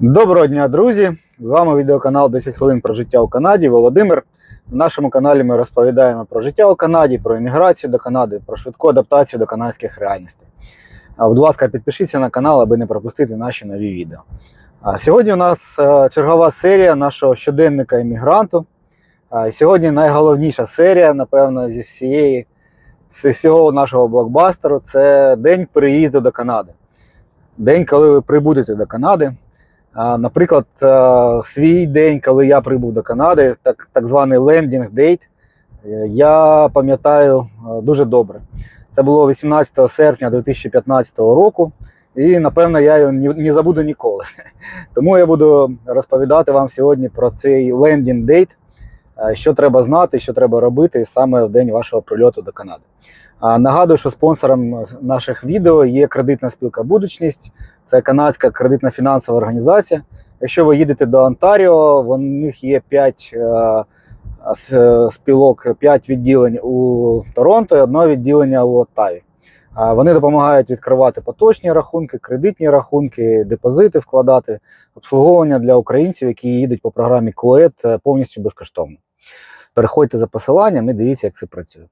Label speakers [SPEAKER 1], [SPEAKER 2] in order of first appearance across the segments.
[SPEAKER 1] Доброго дня, друзі! З вами відеоканал 10 хвилин про життя у Канаді. Володимир. На нашому каналі ми розповідаємо про життя у Канаді, про імміграцію до Канади, про швидку адаптацію до канадських реальностей. Будь ласка, підпишіться на канал, аби не пропустити наші нові відео. Сьогодні у нас е, чергова серія нашого щоденника іммігранту. Сьогодні найголовніша серія, напевно, зі всієї з всього нашого блокбастеру це день переїзду до Канади. День, коли ви прибудете до Канади. Наприклад, е, свій день, коли я прибув до Канади, так, так званий лендінг дейт, е, я пам'ятаю е, дуже добре. Це було 18 серпня 2015 року, і напевно я його не забуду ніколи. Тому я буду розповідати вам сьогодні про цей лендінг дейт, що треба знати, що треба робити саме в день вашого прильоту до Канади. Нагадую, що спонсором наших відео є кредитна спілка Будучність. Це канадська кредитна фінансова організація. Якщо ви їдете до Онтаріо, в них є 5 е, спілок, 5 відділень у Торонто і одне відділення у Оттаві. Вони допомагають відкривати поточні рахунки, кредитні рахунки, депозити вкладати, обслуговування для українців, які їдуть по програмі КОЕД повністю безкоштовно. Переходьте за посиланням і дивіться, як це працює.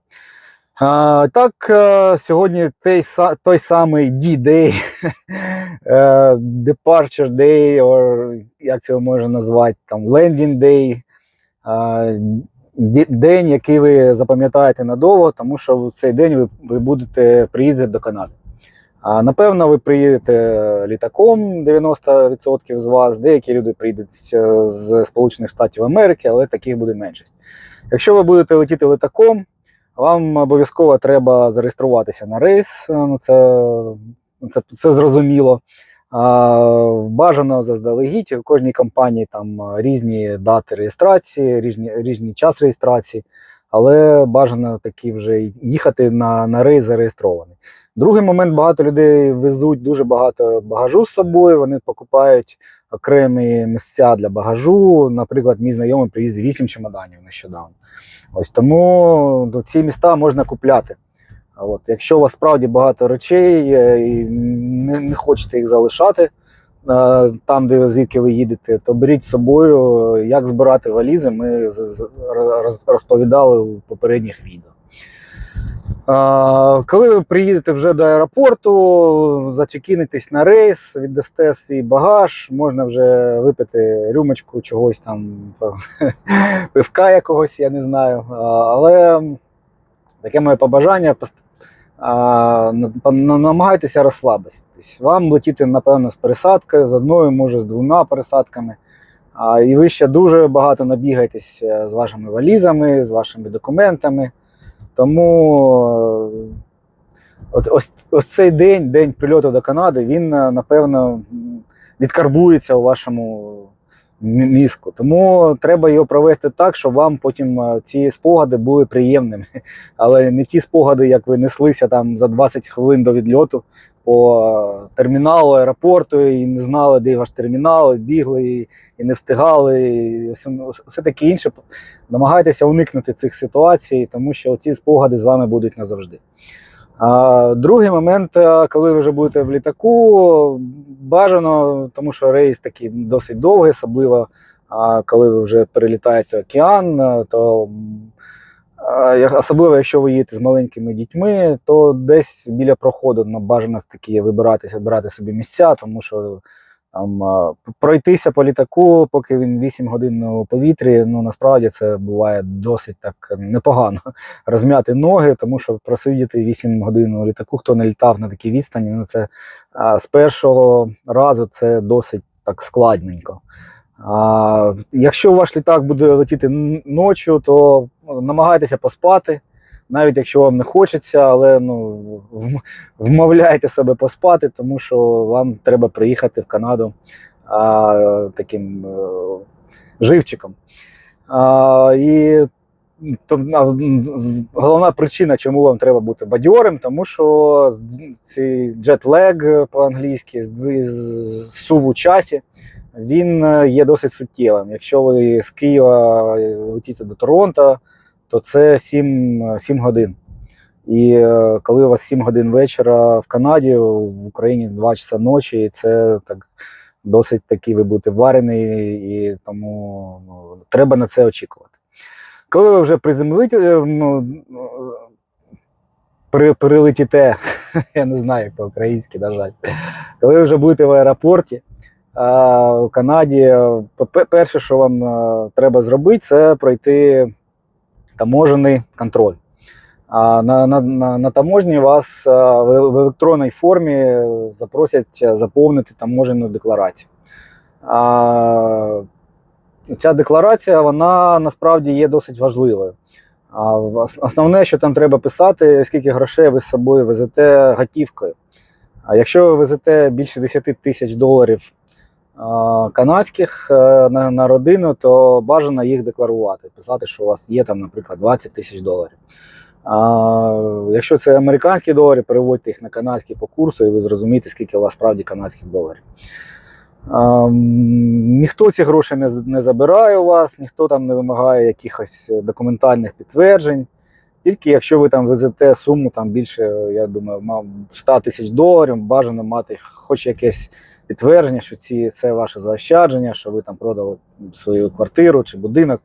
[SPEAKER 1] А, так, е, сьогодні той, той самий D-Day, е, Departure Day, or, як це можна назвати, там, Landing Day, е, день, який ви запам'ятаєте надовго, тому що в цей день ви, ви будете приїдете до Канади. А, напевно, ви приїдете літаком 90% з вас, деякі люди приїдуть е, з Сполучених Штатів Америки, але таких буде меншість. Якщо ви будете летіти літаком, вам обов'язково треба зареєструватися на рейс. е, Ну, це, це, це зрозуміло. Бажано заздалегідь. У кожній компанії там е, різні дати реєстрації, різні, різні час реєстрації, але бажано таки вже їхати на, на рейс зареєстрований. Другий момент: багато людей везуть дуже багато багажу з собою. Вони покупають окремі місця для багажу. Наприклад, мій знайомий привіз 8 чемоданів нещодавно. Ось тому ну, ці міста можна купляти. От, якщо у вас справді багато речей е, і не, не хочете їх залишати е, там, де звідки ви їдете, то беріть з собою, як збирати валізи. Ми розповідали у попередніх відео. Коли ви приїдете вже до аеропорту, зачекінитесь на рейс, віддасте свій багаж, можна вже випити рюмочку чогось там, пивка якогось, я не знаю. Але таке моє побажання. Намагайтеся розслабитись. Вам летіти, напевно, з пересадкою, з одною, може, з двома пересадками. І ви ще дуже багато набігаєтесь е, з вашими валізами, з вашими документами. Тому е, ось, ось цей день, день прильоту до Канади, він, е, напевно, відкарбується у вашому мізку. Тому треба його провести так, щоб вам потім е, ці спогади були приємними. Але не ті спогади, як ви неслися там за 20 хвилин до відльоту по терміналу аеропорту і не знали, де ваш термінал, бігли і, і не встигали, і все, все таке інше. Намагайтеся уникнути цих ситуацій, тому що ці спогади з вами будуть назавжди. А, другий момент, е, коли ви вже будете в літаку, бажано, тому що рейс такий досить довгий, особливо а, коли ви вже перелітаєте океан, е, то особливо якщо ви їдете з маленькими дітьми, то десь біля проходу ну, бажано таки вибиратися, брати собі місця, тому що там пройтися по літаку, поки він 8 годин у повітрі, ну насправді це буває досить так непогано розм'яти ноги, тому що просидіти 8 годин у літаку, хто не літав на такій відстані, ну це з першого разу це досить так складненько. А, якщо ваш літак буде летіти ночі, то ну, намагайтеся поспати, навіть якщо вам не хочеться, але ну, вмовляйте себе поспати, тому що вам треба приїхати в Канаду а, таким е, живчиком. А, і а, головна причина, чому вам треба бути бадьорим, тому що цей джетлег по-англійськи, з- сув у часі, він е, є досить суттєвим. Якщо ви з Києва е, летіте до Торонто, то це 7, 7 годин. І е, коли у вас 7 годин вечора в Канаді, в Україні 2 часа ночі, і це так досить таки ви будете варений, і тому ну, треба на це очікувати. Коли ви вже приземлите, ну, при, прилетіте, я не знаю, як по-українськи, на жаль. Коли ви вже будете в аеропорті в Канаді, перше, що вам треба зробити, це пройти таможений контроль. На, на, на, на таможні вас в, в електронній формі запросять заповнити таможену декларацію. А, ця декларація вона насправді є досить важливою. А основне, що там треба писати, скільки грошей ви з собою везете готівкою. А якщо ви везете більше 10 тисяч доларів канадських е, на, родину, то бажано їх декларувати, писати, що у вас є там, наприклад, 20 тисяч доларів. А, якщо це американські долари, переводьте їх на канадські по курсу, і ви зрозумієте, скільки у вас справді канадських доларів. А, ніхто ці гроші не, не забирає у вас, ніхто там не вимагає якихось документальних підтверджень. Тільки якщо ви там везете суму там більше, я думаю, 100 тисяч доларів, бажано мати хоч якесь підтвердження, що ці, це ваше заощадження, що ви там продали свою квартиру чи будинок.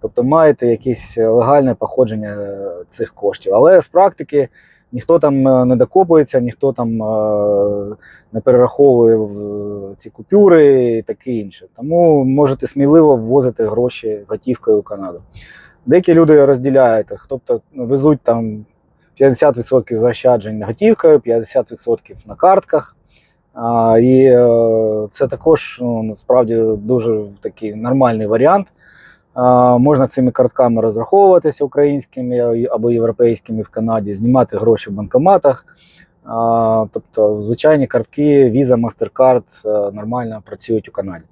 [SPEAKER 1] Тобто маєте якесь легальне походження е, цих коштів. Але з практики ніхто там е, не докопується, ніхто там е, не перераховує ці купюри і таке інше. Тому можете сміливо ввозити гроші готівкою у Канаду. Деякі люди розділяють, тобто ну, везуть там 50% заощаджень готівкою, 50% на картках. А, і е, це також ну, насправді дуже такий нормальний варіант. А, можна цими картками розраховуватися українськими або європейськими в Канаді, знімати гроші в банкоматах. А, тобто, звичайні картки, Visa, MasterCard е, нормально працюють у Канаді.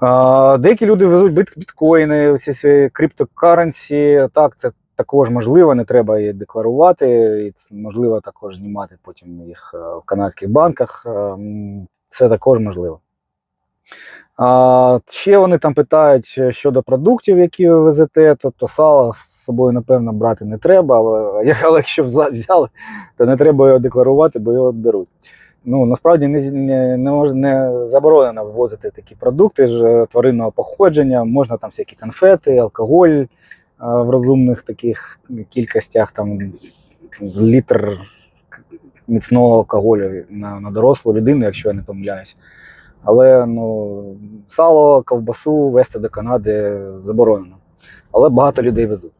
[SPEAKER 1] А, Деякі люди везуть біткоїни, всі свої криптокаренсі. Так, це також можливо, не треба її декларувати, і можливо також знімати потім їх е, в канадських банках. Е, Це також можливо. А, ще вони там питають е, щодо продуктів, які ви везете. Тобто сало з собою, напевно, брати не треба, але, але якщо взяли, то не треба його декларувати, бо його беруть. Ну, насправді не, не, не, не заборонено ввозити такі продукти ж тваринного походження. Можна там всякі конфети, алкоголь в розумних таких кількостях, там літр міцного алкоголю на, на дорослу людину, якщо я не помиляюсь. Але ну, сало, ковбасу вести до Канади заборонено. Але багато людей везуть.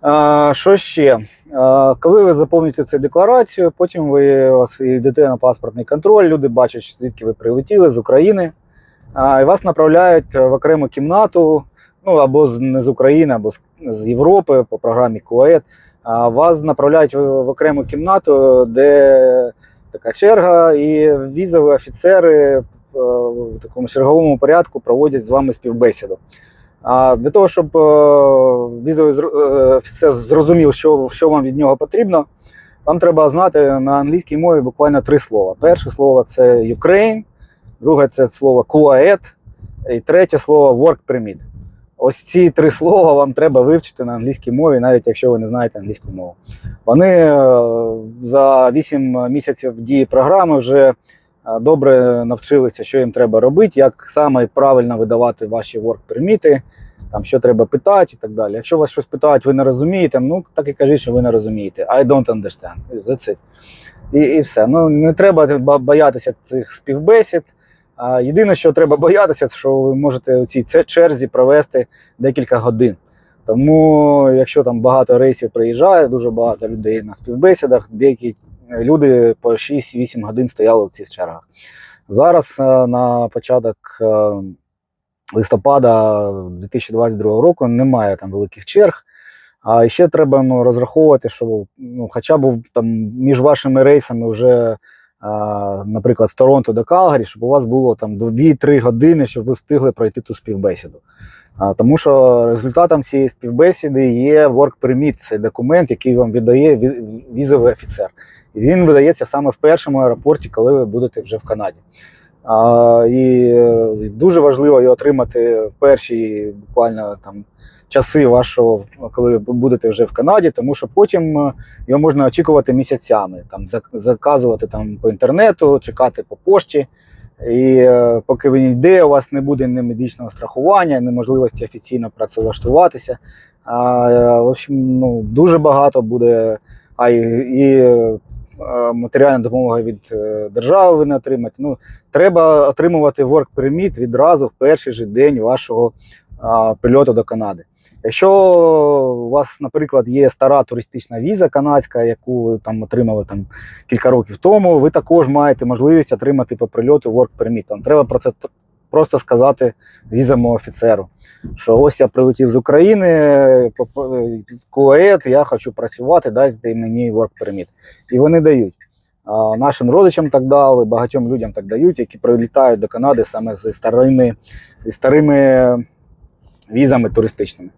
[SPEAKER 1] А, що ще? А, коли ви заповнюєте цю декларацію, потім ви вас йдете на паспортний контроль, люди бачать, звідки ви прилетіли з України, а, і вас направляють в окрему кімнату, ну або з, не з України, або з, з Європи по програмі КУАЕТ. А вас направляють в, в окрему кімнату, де така черга, і візові офіцери е, в такому черговому порядку проводять з вами співбесіду. А для того, щоб е, візовий е, офіцер зрозумів, що, що вам від нього потрібно, вам треба знати на англійській мові буквально три слова. Перше слово це Ukraine, друге це слово QAED, і третє слово Work Permit. Ось ці три слова вам треба вивчити на англійській мові, навіть якщо ви не знаєте англійську мову. Вони е, за 8 місяців дії програми вже е, добре навчилися, що їм треба робити, як саме правильно видавати ваші work-перміти, там що треба питати і так далі. Якщо вас щось питають, ви не розумієте, ну так і кажіть, що ви не розумієте. I don't understand. That's it. І, і все. Ну не треба боятися цих співбесід. Єдине, що треба боятися, це що ви можете у цій черзі провести декілька годин. Тому, якщо там багато рейсів приїжджає, дуже багато людей на співбесідах, деякі люди по 6-8 годин стояли в цих чергах. Зараз е, на початок е, листопада 2022 року немає там великих черг. А ще треба ну, розраховувати, що ну, хоча б там між вашими рейсами вже, наприклад, з Торонто до Калгарі, щоб у вас було там 2-3 години, щоб ви встигли пройти ту співбесіду. Тому що результатом цієї співбесіди є Work Permit, це документ, який вам видає ві- візовий офіцер. І він видається саме в першому аеропорті, коли ви будете вже в Канаді. І е, дуже важливо його отримати в перші буквально там часи вашого, коли ви будете вже в Канаді, тому що потім е, його можна очікувати місяцями, там заказувати там по інтернету, чекати по пошті. І е, поки він йде, у вас не буде ні медичного страхування, ні можливості офіційно працевлаштуватися. А, е, в общем, ну, дуже багато буде, а і, і матеріальна допомога від держави ви не отримаєте. Ну, треба отримувати work permit відразу в перший же день вашого а, прильоту до Канади. Якщо у вас, наприклад, є стара туристична віза канадська, яку ви там отримали там кілька років тому, ви також маєте можливість отримати по прильоту work permit. Там треба про це просто сказати візовому офіцеру, що ось я прилетів з України, КУЕТ, я хочу працювати, дайте мені work permit. І вони дають. Нашим родичам так дали, багатьом людям так дають, які прилітають до Канади саме зі старими, зі старими візами туристичними.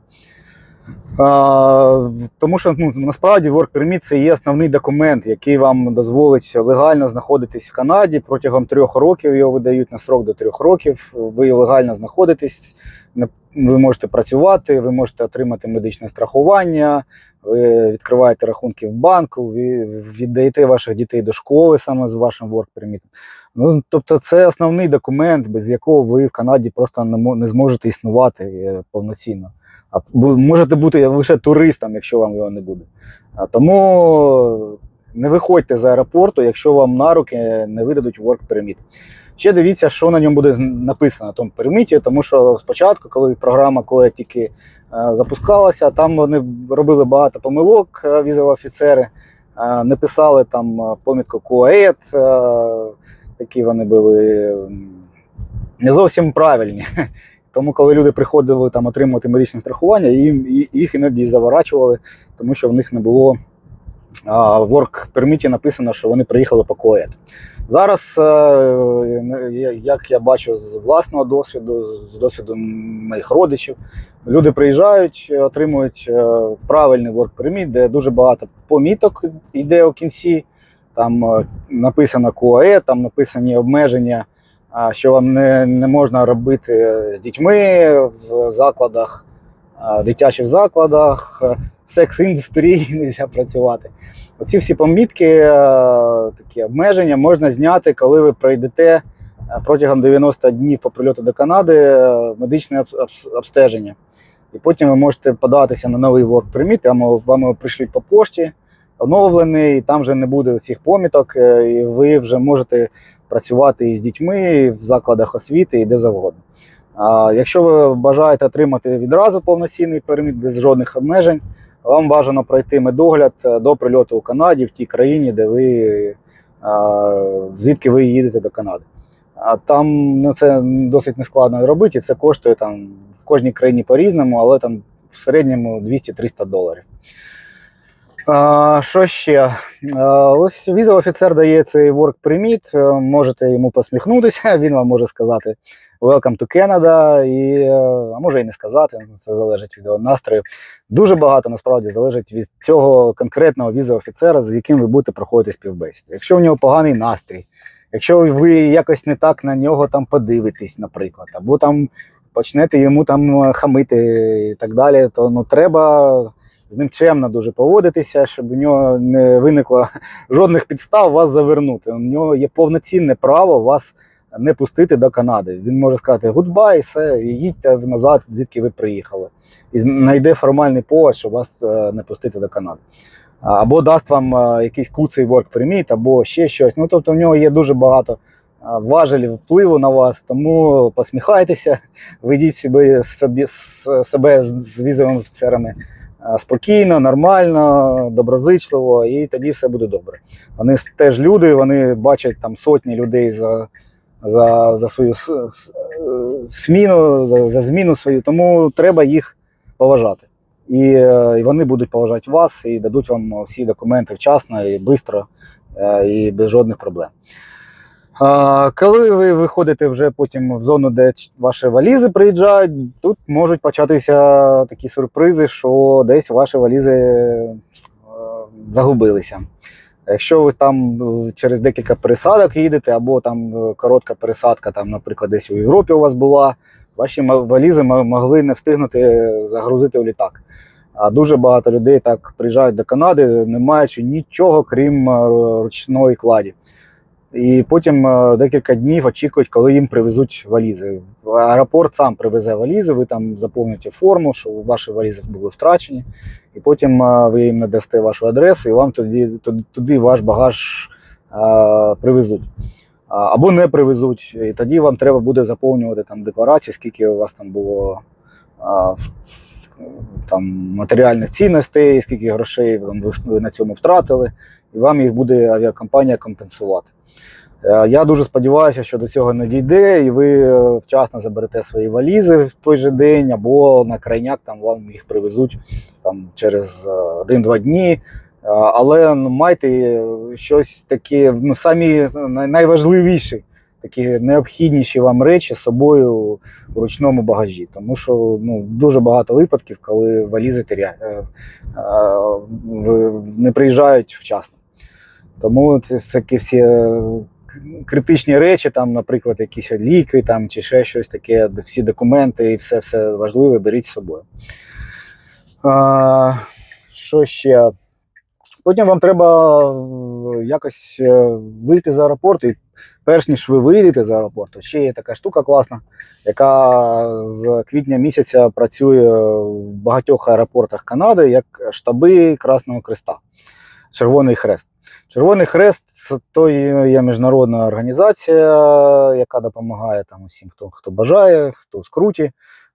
[SPEAKER 1] Тому що ну, насправді Work Permit це є основний документ, який вам дозволить легально знаходитись в Канаді. Протягом трьох років його видають на срок до трьох років. Ви легально знаходитесь, ви можете працювати, ви можете отримати медичне страхування, ви відкриваєте рахунки в банку, ви віддаєте ваших дітей до школи саме з вашим Work Permit. Ну, тобто, це основний документ, без якого ви в Канаді просто не, зможете існувати е, повноцінно. А можете бути лише туристом, якщо вам його не буде. А тому не виходьте з аеропорту, якщо вам на руки не видадуть work permit. Ще дивіться, що на ньому буде написано на тому перміті, тому що спочатку, коли програма коли тільки е, запускалася, там вони робили багато помилок, е, візові офіцери, не писали там помітку е, такі вони були не зовсім правильні. Тому, коли люди приходили там отримувати медичне страхування, їм їх іноді заворачували, тому що в них не було а, в work перміті написано, що вони приїхали по КОЕТ. Зараз, е, як я бачу з власного досвіду, з досвіду моїх родичів, люди приїжджають, отримують е, правильний work permit, де дуже багато поміток йде у кінці. Там е, написано КОЕ, там написані обмеження що вам не, не можна робити з дітьми в закладах, дитячих закладах, е, в секс-індустрії не можна працювати. Оці всі помітки, е, такі обмеження можна зняти, коли ви пройдете е, протягом 90 днів по прильоту до Канади е, медичне обс- обс- обстеження. І потім ви можете податися на новий work permit, вам, його пришлють по пошті, оновлений, там вже не буде цих поміток, е, і ви вже можете працювати із дітьми в закладах освіти і де завгодно. А якщо ви бажаєте отримати відразу повноцінний переміт без жодних обмежень, вам бажано пройти медогляд е, до прильоту у Канаді в тій країні, де ви звідки ви їдете до Канади. А там ну, це досить нескладно робити, це коштує там в кожній країні по-різному, але там в середньому 200-300 доларів. Що ще? Ось візовий офіцер дає цей work permit, е, можете йому посміхнутися, він вам може сказати Welcome to Canada, і, е, а може і не сказати, ну, це залежить від настрою. Дуже багато насправді залежить від цього конкретного візового офіцера, з яким ви будете проходити співбесіду. Якщо у нього поганий настрій, якщо ви якось не так на нього там подивитесь, наприклад, або там почнете йому там хамити і так далі, то ну треба з ним чемно дуже поводитися, щоб у нього не виникло жодних підстав вас завернути. У нього є повноцінне право вас не пустити до Канади. Він може сказати гудбай, все, і їдьте назад, звідки ви приїхали. І знайде формальний повод, щоб вас е, не пустити до Канади. Або дасть вам е, якийсь куций work permit, або ще щось. Ну тобто в нього є дуже багато е, важелів впливу на вас, тому посміхайтеся, ведіть себе, собі, себе з, візовими офіцерами спокійно, нормально, доброзичливо, і тоді все буде добре. Вони теж люди, вони бачать там сотні людей за, за, за свою е, сміну, за, за зміну свою, тому треба їх поважати. І, е, і вони будуть поважати вас і дадуть вам всі документи вчасно і швидко, і без жодних проблем. Коли ви виходите вже потім в зону, де ваші валізи приїжджають, тут можуть початися такі сюрпризи, що десь ваші валізи е, загубилися. Якщо ви там через декілька пересадок їдете, або там е, коротка пересадка, там, наприклад, десь у Європі у вас була, ваші валізи могли не встигнути загрузити в літак. А дуже багато людей так приїжджають до Канади, не маючи нічого, крім е, ручної кладі. І потім е, декілька днів очікують, коли їм привезуть валізи. Аеропорт сам привезе валізи, ви там заповните форму, що ваші валізи були втрачені, і потім е, ви їм надасте вашу адресу, і вам туди, туди, ваш багаж е, привезуть. Або не привезуть. І тоді вам треба буде заповнювати там декларацію, скільки у вас там було в- там, матеріальних цінностей, скільки грошей ви на цьому втратили, і вам їх буде авіакомпанія компенсувати. Е, Я дуже сподіваюся, що до цього не дійде, і ви е, вчасно заберете свої валізи в той же день, або на крайняк там вам їх привезуть там, через е, один-два дні. Е, Але ну, майте е, щось таке, ну, самі найважливіші, такі необхідніші вам речі з собою у ручному багажі. Тому що ну, дуже багато випадків, коли валізи теря... е, е, в- не приїжджають вчасно. Тому це такі всі е, критичні речі, там, наприклад, якісь ліки там, чи ще щось таке, всі документи і все, все важливе беріть з собою. А, що ще? Потім вам треба е, якось е, вийти з аеропорту. І перш ніж ви вийдете з аеропорту, ще є така штука класна, яка з квітня місяця працює в багатьох аеропортах Канади як штаби Красного Креста. Червоний Хрест. Червоний Хрест це то є міжнародна організація, яка допомагає там усім, хто, хто бажає, хто скруті.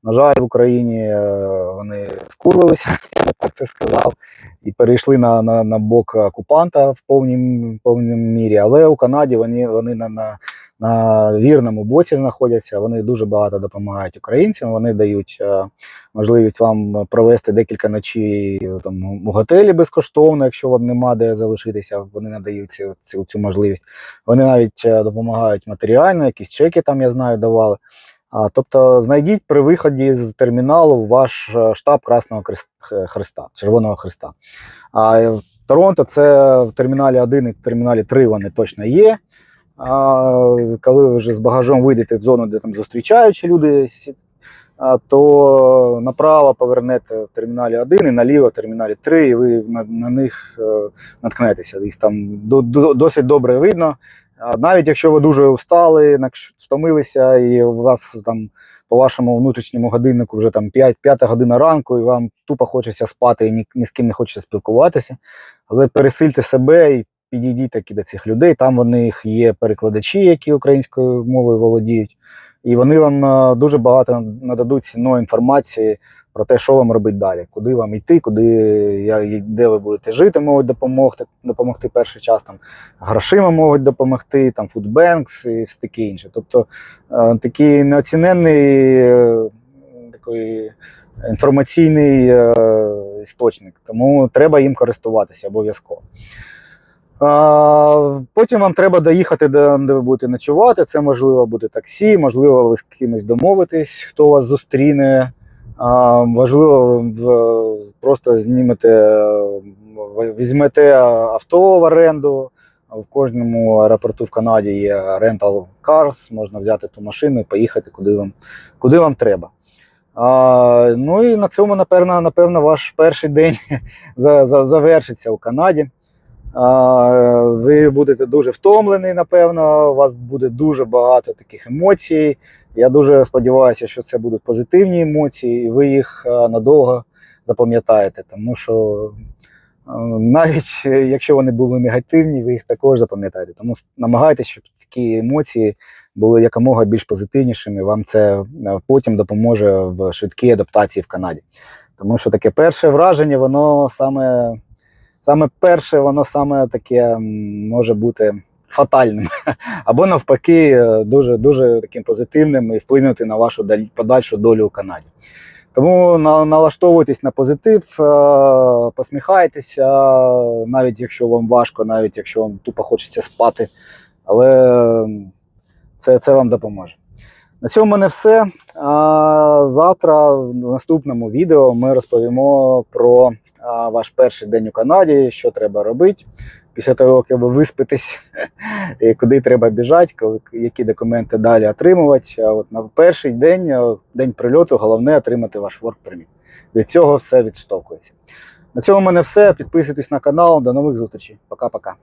[SPEAKER 1] На жаль, в Україні е, вони скурвилися, я так це сказав, і перейшли на, на, на бок окупанта в повній мірі. Але у Канаді вони, вони на, на, на вірному боці знаходяться. Вони дуже багато допомагають українцям. Вони дають е, можливість вам провести декілька ночей е, там, у готелі безкоштовно, якщо вам нема де залишитися. Вони надають цю, цю, цю можливість. Вони навіть е, допомагають матеріально, якісь чеки там я знаю давали. А, тобто знайдіть при виході з терміналу ваш штаб Красного Хрест- Х- Хреста, Червоного Хреста. А в Торонто це в терміналі 1 і в терміналі 3 вони точно є. А, коли ви вже з багажом вийдете в зону, де там зустрічаючі люди, то направо повернете в терміналі 1 і наліво в терміналі 3, і ви на, на них е, наткнетеся. Їх там до, до, досить добре видно. Навіть якщо ви дуже устали, втомилися, і у вас там по вашому внутрішньому годиннику вже там 5, 5 година ранку, і вам тупо хочеться спати, і ні, ні з ким не хочеться спілкуватися. Але пересильте себе і підійдіть таки до цих людей. Там у них є перекладачі, які українською мовою володіють, і вони вам е, дуже багато нададуть цінної інформації про те, що вам робити далі, куди вам йти, куди де ви будете жити, можуть допомогти, допомогти перший час. Там грошима можуть допомогти, там фудбенкс і все таке інше. Тобто е, такий неоціненний е, такий інформаційний істочник, тому треба їм користуватися обов'язково. Потім вам треба доїхати, де, ви будете ночувати. Це можливо буде таксі, можливо, ви з кимось домовитесь, хто вас зустріне. Важливо, просто знімете, візьмете авто в оренду. В кожному аеропорту в Канаді є rental cars, можна взяти ту машину і поїхати куди вам, куди вам треба. А, ну і на цьому, напевно, напевно, ваш перший день за- за- завершиться у Канаді. Ви будете дуже втомлені, напевно, у вас буде дуже багато таких емоцій. Я дуже сподіваюся, що це будуть позитивні емоції, і ви їх надовго запам'ятаєте, тому що навіть якщо вони були негативні, ви їх також запам'ятаєте. Тому намагайтеся, щоб такі емоції були якомога більш позитивнішими. Вам це потім допоможе в швидкій адаптації в Канаді. Тому що таке перше враження, воно саме, саме перше, воно саме таке може бути фатальним. Або навпаки, е, дуже, дуже таким позитивним і вплинути на вашу даль- подальшу долю у Канаді. Тому налаштовуйтесь на позитив, е, посміхайтеся, навіть якщо вам важко, навіть якщо вам тупо хочеться спати. Але це, це вам допоможе. На цьому в мене все. Завтра в наступному відео ми розповімо про ваш перший день у Канаді, що треба робити після того, як ви виспитесь, куди треба біжати, які документи далі отримувати. От на перший день, день прильоту, головне отримати ваш work permit. Від цього все відштовхується. На цьому в мене все. Підписуйтесь на канал. До нових зустрічей. Пока-пока.